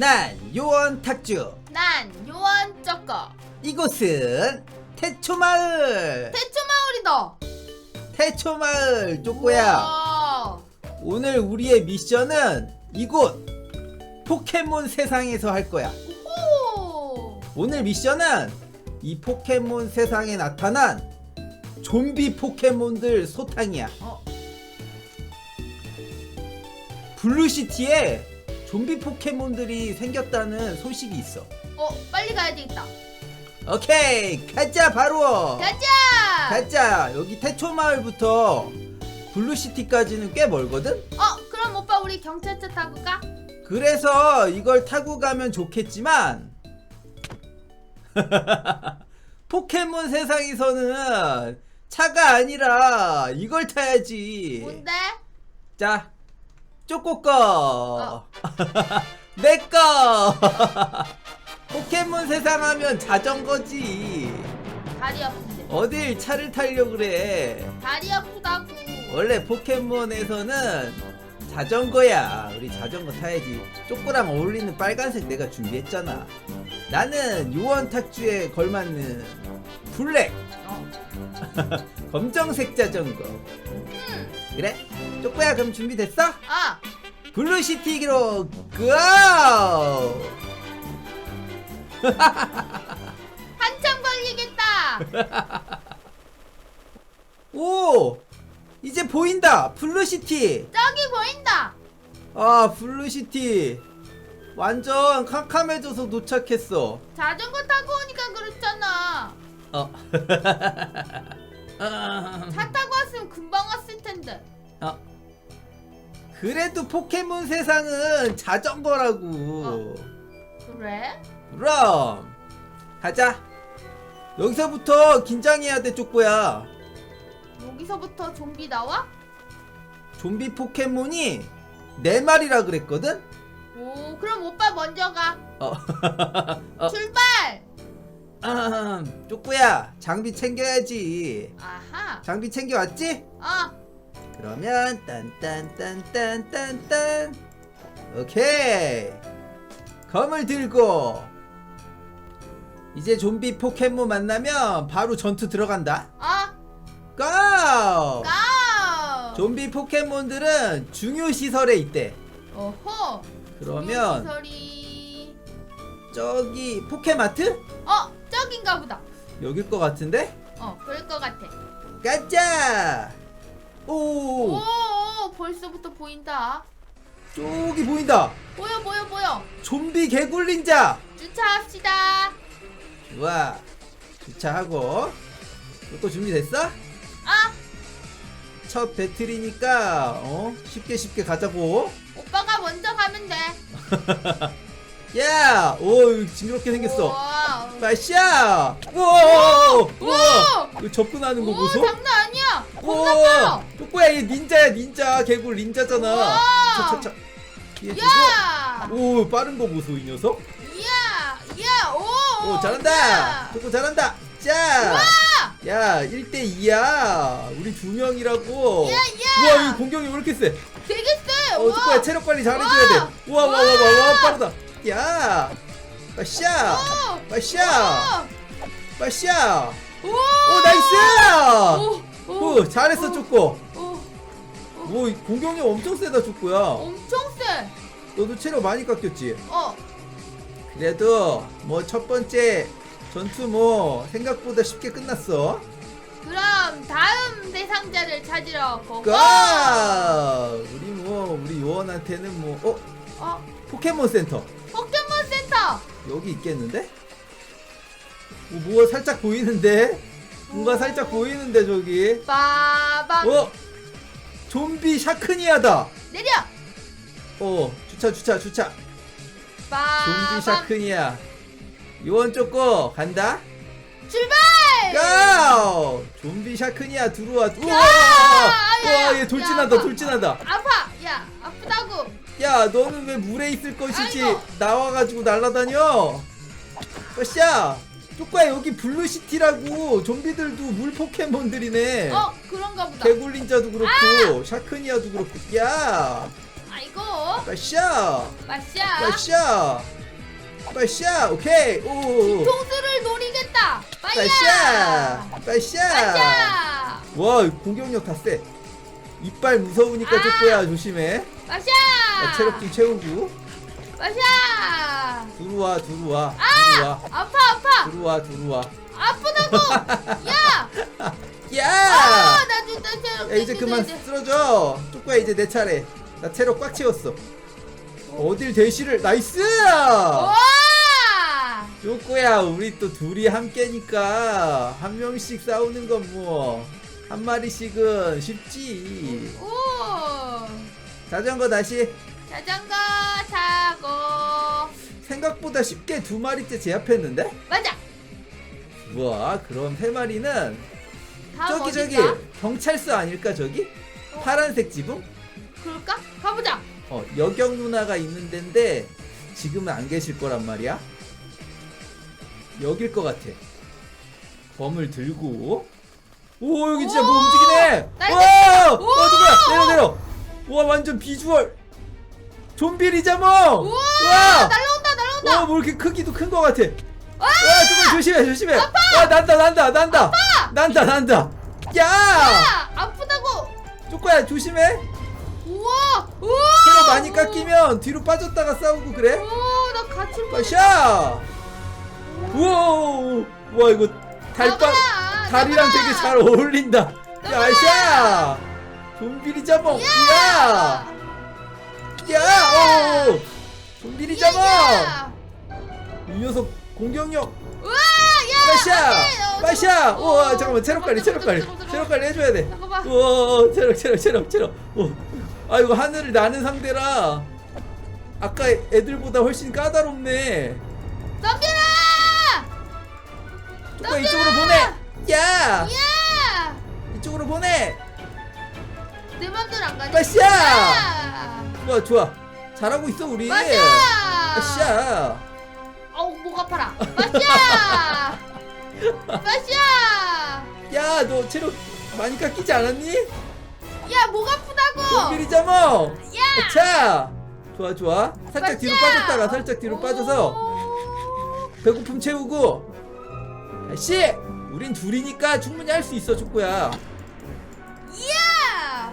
난 요원 탁주. 난 요원 쪼꺼 이곳은 태초마을. 대추마을이다. 태초마을 쪼꼬야. 우와. 오늘 우리의 미션은 이곳 포켓몬 세상에서 할 거야. 오. 오늘 미션은 이 포켓몬 세상에 나타난 좀비 포켓몬들 소탕이야. 어. 블루시티에 좀비 포켓몬들이 생겼다는 소식이 있어. 어 빨리 가야 되겠다. 오케이 가자 바로. 가자 가자 여기 태초 마을부터 블루시티까지는 꽤 멀거든? 어 그럼 오빠 우리 경찰차 타고 가? 그래서 이걸 타고 가면 좋겠지만 포켓몬 세상에서는 차가 아니라 이걸 타야지. 뭔데? 자 쪼꼬 거 내꺼 포켓몬 세상 하면 자전거지 다리 아픈데 어딜 차를 타려 그래 다리 아프다고 원래 포켓몬에서는 자전거야. 우리 자전거 타야지. 쪼꼬랑 어울리는 빨간색 내가 준비했잖아. 나는 요원 탁주에 걸맞는 블랙 어 검정색 자전거. 음. 그래? 쪼꼬야 그럼 준비됐어? 아 블루시티로 고! 한참 걸리겠다 오! 이제 보인다. 블루시티. 저기 보인다 아 블루시티. 완전 캄캄해져서 도착했어. 자전거 타고 오니까 그렇잖아 어. 아, 차 타고 왔으면 금방 왔을 텐데 어. 그래도 포켓몬 세상은 자전거라고. 그래 그럼 가자. 여기서부터 긴장해야 돼, 쪼꼬야. 여기서부터 좀비 나와 좀비 포켓몬이 네 마리라 그랬거든? 오 그럼 오빠 먼저 가 어. 어. 출발 아, 쪼꼬야, 장비 챙겨야지. 아하 장비 챙겨 왔지? 어 그러면 딴딴딴딴딴딴 오케이 검을 들고 이제 좀비 포켓몬 만나면 바로 전투 들어간다 어, 고! 고! 좀비 포켓몬들은 중요 시설에 있대 어허 그러면 소리 저기 포켓마트? 어 저긴가 보다 여길 것 같은데? 어 그럴 것 같아 가자! 오 오 오 벌써부터 보인다 저기 보인다 보여 보여 보여 좀비 개굴 닌자 주차합시다 좋아 주차하고 이거 준비됐어? 아 첫 배틀이니까 어 쉽게 쉽게 가자고 오빠가 먼저 가면 돼 야! 오 징그럽게 생겼어 우와. 우와! 우와! 우와! 이거 접근하는 거 오 보소? 장난 우와! 쪼꼬야 얘 닌자야 닌자 개굴 닌자잖아 우와! 차차차 얘야오 빠른 거 보소 이 녀석 이야 이야 오 오 잘한다 야. 쪼꼬 잘한다 자! 야 1대 2야 우리 두 명이라고 야, 야. 우와 이 공격이 왜 이렇게 세 되게 세 어, 우와. 축구야 체력 관리 잘해줘야 돼. 우와, 우와, 우와, 우와, 우와, 빠르다. 야, 빠샤, 오. 빠샤, 빠샤. 오 오, 나이스! 오, 오, 잘했어, 축구. 오, 오, 이 공격력 엄청 세다, 축구야. 엄청 세. 너도 체력 많이 깎였지? 어, 그래도 뭐 첫 번째 전투 뭐 생각보다 쉽게 끝났어. 그럼 다음 대상자를 찾으러 고고. 가! 우리 뭐 우리 요원한테는 뭐 어? 어, 포켓몬 센터 포켓몬 센터. 여기 있겠는데? 어, 뭐가 살짝 보이는데? 뭔가 살짝 보이는데 저기 빠밤. 어? 좀비 샤크니아다 내려. 어 주차 주차 주차 빠밤. 좀비 샤크니아 요원 쪼꼬 간다 출발. 고! 좀비 샤크니아 들어와 우와 야, 야, 우와 야, 얘 돌진한다 야, 돌진한다 아파. 야, 아프다고. 야 너는 왜 물에 있을 것이지 아이고. 나와가지고 날라다녀 어샤 쪼꼬야 여기 블루시티라고 좀비들도 물 포켓몬들이네 어, 그런가 보다. 개굴린자도 그렇고 샤크니아도 그렇고 야 아, 아이고. 빠샤 마샤. 빠샤 빠샤 오케이 오 통수를 노리겠다. 빠샤 빠샤. 빠샤 마샤. 와 공격력 다 세 이빨 무서우니까 아. 쪼꼬야 조심해 마샤. 나 체력 좀 채우고 마샤. 들어와 들어와 아! 들어와 아파. 들어와 들어와 아프다고. 야. 야! 아, 나 진짜 체력 야 이제 그만 쓰러져 쪼꼬야 이제 내 차례 나 체력 꽉 채웠어 어딜 대시를 나이스 와! 쪼꼬야 우리 또 둘이 함께니까 한 명씩 싸우는 건 뭐 한 마리씩은 쉽지 오! 자전거 다시 자전거 타고 생각보다 쉽게 두 마리째 제압했는데 맞아. 우와 그럼 세 마리는 다음 저기 저기 어딜까? 경찰서 아닐까 저기 어? 파란색 지붕 그럴까? 가보자. 어 여경 누나가 있는 데인데 지금은 안 계실 거란 말이야 여길 것 같아 검을 들고 오 여기 진짜 뭐 오! 움직이네! 와! 오! 어 누구야 내려 내려 와 완전 비주얼 좀비 리자몽 우와! 와! 날라 온다 날라온다. 와, 뭐 이렇게 크기도 큰거 같아. 와, 조금 조심해, 조심해. 와, 난다, 난다, 난다. 난다, 난다. 야! 야! 아프다고. 쪼꼬야, 조심해. 우와! 우와! 새로 많이 깎이면 뒤로 빠졌다가 싸우고 그래. 오, 나 갇힐 와, 뻔했어. 샤! 우와! 와, 이거 달빵, 나가라, 다리랑 나가라. 되게 잘 어울린다. 야. 샤! 좀비 리자몽. 야! 야! 오! 좀비 리자몽. 야! 이 녀석 공격력 우와! 야! 빠샤! 빠샤! 어, 우와 어, 잠깐만 체력 관리 체력 관리 체력 관리 해줘야 돼 잠깐만. 우와 체력 체력 체력 체력 어. 아 이거 하늘을 나는 상대라 아까 애들보다 훨씬 까다롭네 덤벼라! 조금 이쪽으로 보내 야 야! 이쪽으로 보내 내 맘대로 안 가지. 빠샤! 야! 좋아 좋아 잘하고 있어 우리 빠샤! 빠샤 목 아파라. 빠샤! 빠샤! 야 너 체력 많이 깎이지 않았니? 야 목 아프다고. 좀비리자몽 야! 자 좋아 좋아 살짝 뒤로! 빠졌다가 살짝 뒤로 빠져서 오. 배고픔 채우고 다시 우린 둘이니까 충분히 할 수 있어 축구야 야!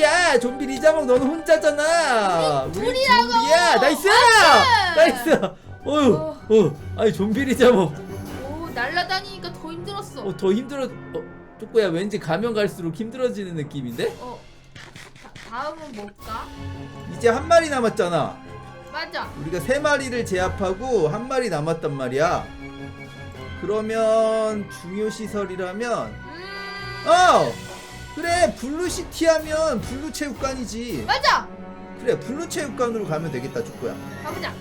야 좀비 리자몽 너는 혼자잖아 우린 둘이라고! 둘이야 나이스 나이스! 나이스 어휴 어 아니 좀비 리자몽 오 날라다니니까 더 힘들었어. 어, 더 힘들어 어, 축구야 왠지 가면 갈수록 힘들어지는 느낌인데 어. 다, 다음은 뭘까? 이제 한 마리 남았잖아 맞아. 우리가 세 마리를 제압하고 한 마리 남았단 말이야 그러면 중요 시설이라면 음. 어 그래 블루 시티 하면 블루 체육관이지 맞아. 그래 블루 체육관으로 가면 되겠다 축구야 가보자.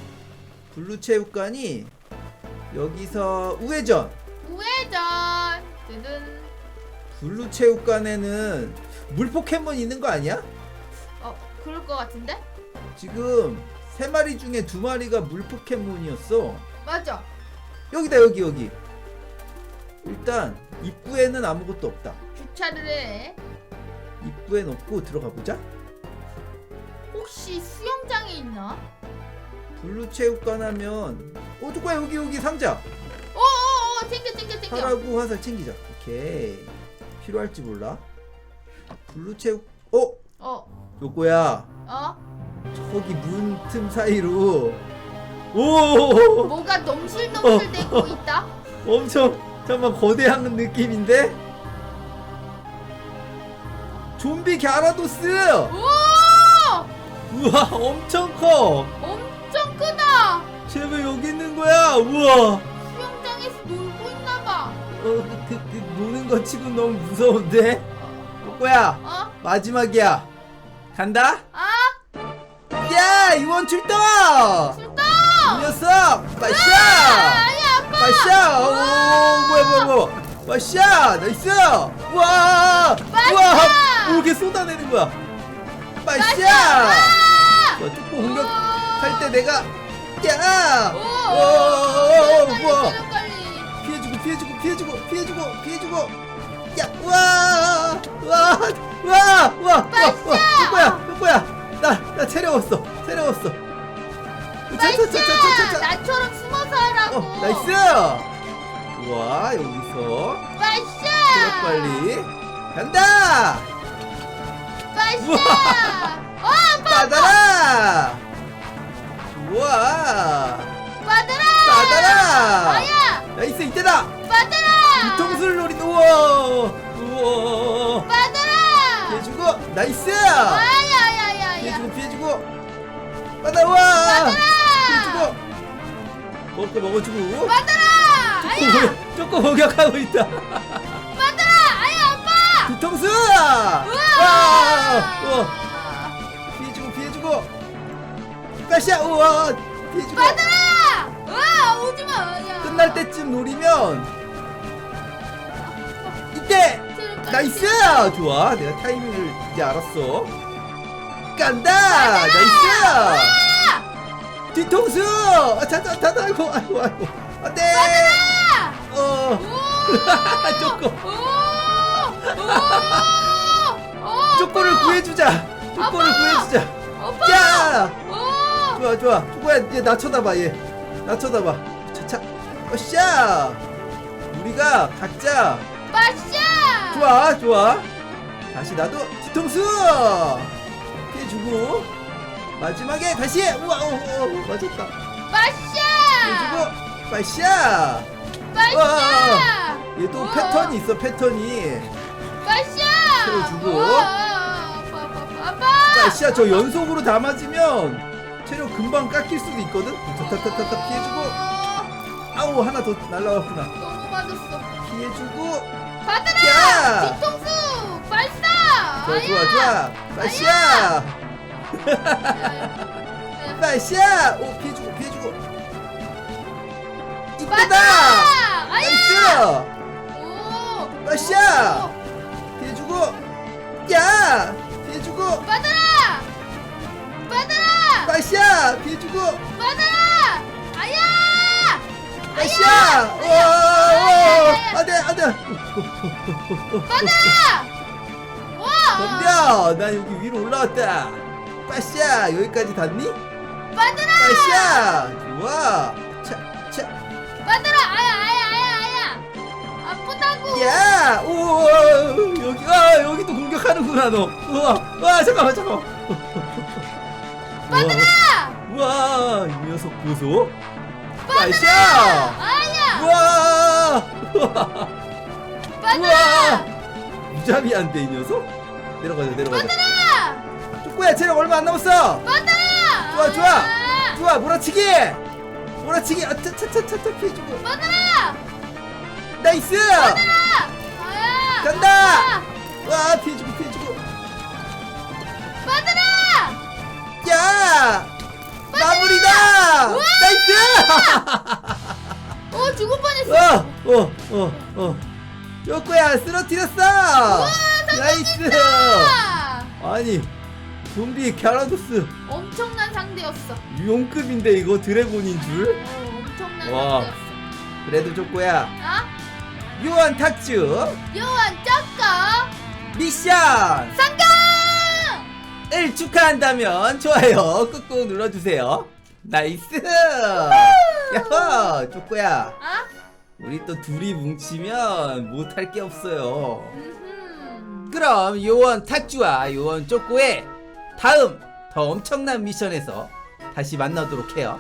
블루체육관이 여기서 우회전 우회전. 뜨든. 블루체육관에는 물 포켓몬 있는 거 아니야? 어 그럴 것 같은데? 지금 세 마리 중에 두 마리가 물 포켓몬이었어 맞아. 여기다 여기 여기 일단 입구에는 아무것도 없다 주차를 해. 입구엔 없고 들어가 보자 혹시 수영장에 있나? 블루체육관 하면 어 누가 여기 여기 상자. 어어어 챙겨 챙겨 챙겨. 하라고 화살 챙기자. 오케이. 필요할지 몰라. 블루체육 어? 어. 요거야. 어? 저기 문 틈 사이로. 오! 뭐가 넘실넘실 되고 있다? 엄청 잠깐 거대한 느낌인데? 좀비 갸라도스! 오! 우와 엄청 커 우와. 수영장에서 놀고 있나봐. 어, 그, 그, 그 노는 거 치고 너무 무서운데? 요거야 어? 마지막이야. 간다? 아? 야 이원 출동 출동! 이 녀석 빠샤 아니 아빠. 빠샤 오 뭐야 뭐야 뭐야 빠샤 나이스! 우와! 빠샤! 우와! 오, 이렇게 쏟아내는 거야. 빠샤 아! 와 공격할 때 내가 야 오! 우와. 피해주고 피해주고 피해주고 피해주고 피해주고 야 우와 우와 우와 우와 우와 빠샤! 이거야 이거야 나 나 체력 없어 체력 없어 나이스! 나처럼 숨어서 하라고. 어 나이스 우와 여기서 나이스! 체력 빨리 간다 나이스! 어, 아빠! 받아라 우와 받아라! 받아라 아야! 나이스 이때다 받아라! 뒤통수를 노린 우와 우와 받아라! 피해주고 나이스 아야야야야! 피해주고 피해주고 받아와 피해주고 먹고 먹어주고 받아라! 아야! 조금 공격하고 있다 받아라! 아야 아빠! 뒤통수 우와! 와 우와 가시야 우와 피해주고 받아라! 와 오지마! 야. 끝날 때쯤 노리면 이때. 나이스 좋아 내가 타이밍을 이제 알았어 간다 나이스 뒤통수 아, 자자 자자 아이고 아이고 아이고 안돼! 어 오! 쪼꼬 오! 오! 오! 쪼꼬를 구해주자 쪼꼬를 아빠! 구해주자 오빠! 야 오! 좋아 좋아 쪼꼬야 얘 나 쳐다봐 얘 나 쳐다봐 차차 어샤 우리가 각자 빠샤! 좋아 좋아 다시 나도 뒤통수 피해주고 마지막에 다시 우와 어, 어, 맞았다 빠샤! 피해주고 빠샤 빠샤! 얘도 우와. 패턴이 있어 패턴이 빠샤! 채워주고. 우와, 아빠 아빠 아빠! 빠샤 저 연속으로 다 맞으면 체력 금방 깎일 수도 있거든 타타타타타 피해주고 아우 하나 더 날라왔구나 너무 맞았어. 피해주고 받아라! 야! 뒤통수! 발사! 좋아 좋아 아야! 좋아 빠샤 야, 빠샤 오 피해주고 피해주고 아야! 나이스 오! 빠샤 오! 피해주고 야 피해주고 받아라! 받아라! 빠샤 피해주고 받아라! 아야! 빠샤 오 안돼 안돼 받아라! 와! 덤벼 나 여기 위로 올라왔다 빠샤 여기까지 닿니 받아라! 빠샤 좋아 차차 받아라! 아야 아야 아야 아야! 아프다고! 야! 오 여기 아 여기 또 공격하는구나 너. 우와 와 잠깐만 잠깐만. 받아라! 우와 이 녀석 보소. 빠샤! 아야! 우와 우와 받아라! 무자비 한데 이 녀석. 내려가자 내려가자. 받아라! 쪼꼬야 체력 얼마 안 남았어. 받아라! 좋아, 좋아. 아야! 좋아 몰아치기. 몰아치기 아 차차차차 피해 주고 받아라! 나이스. 받아라! 아야! 간다! 와 피해 주고 피해 주고. 받아 죽을 뻔했어. 어, 어, 어, 어. 쪼꼬야 쓰러뜨렸어. 나이스. 아! 아니, 좀비 갸라도스 엄청난 상대였어. 유용급인데 이거 드래곤인 줄? 어, 엄청난 와. 상대였어. 그래도 쪼꼬야 아? 유한 탁주 요한 쩌꺼 미션 성공! 을 축하한다면 좋아요 꾹꾹 눌러주세요. 나이스. 야호, 쪼꼬야. 아? 우리 또 둘이 뭉치면 못할 게 없어요. 음흠. 그럼 요원 탁주와 요원 쪼꼬의 다음 더 엄청난 미션에서 다시 만나도록 해요.